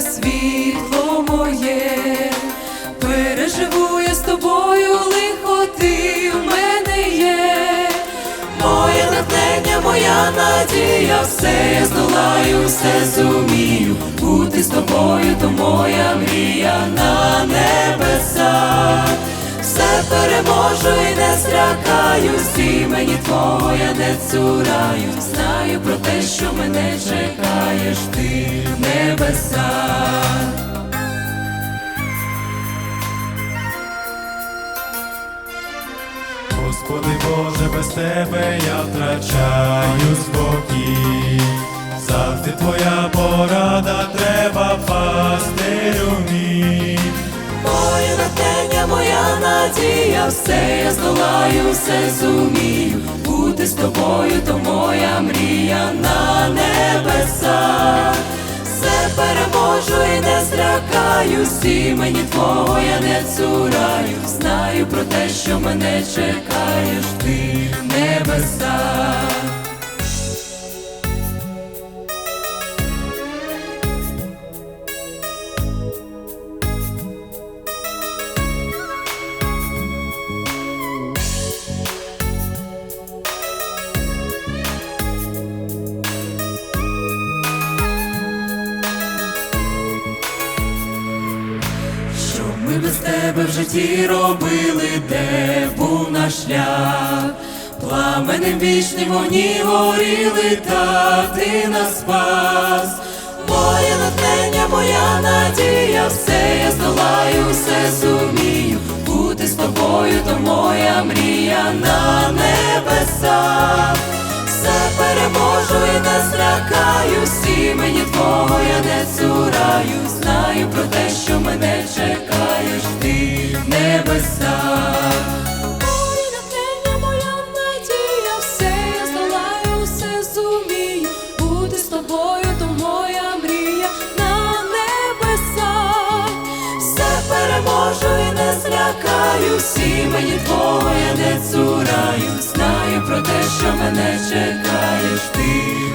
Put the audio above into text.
світло моє, переживу я з тобою лихо ти в мене є, моє натхнення, моя надія, все я здолаю, все зумію, бути з тобою, то моя мрія на небесах. Все переможу і не злякаюсь, і мені твого я не цураю. Знаю про те, що мене чекаєш ти в небесах. Господи Боже, без тебе я втрачаю спокій. Завжди твоя порада треба пастирю мій. Моє натхнення, моя надія, все я здолаю, все зумію. Бути з тобою, то моя мрія переможу і не злякаюсь, мені твого я не цураю. Знаю про те, що мене чекаєш ти ми без тебе в житті робили, де був наш шлях? Пламенем вічним вогні горіли, та ти нас спас. Моє натхнення, моя надія, все я здолаю, все зумію. Бути з тобою, то моя мрія на небесах. Все переможу і не злякаюсь, і мені твого я не цураю. Знаю про те, що мене тобою, то моя мрія на небесах. Все переможу і не злякаю, всі мені твого я не цураю. Знаю про те, що мене чекаєш ти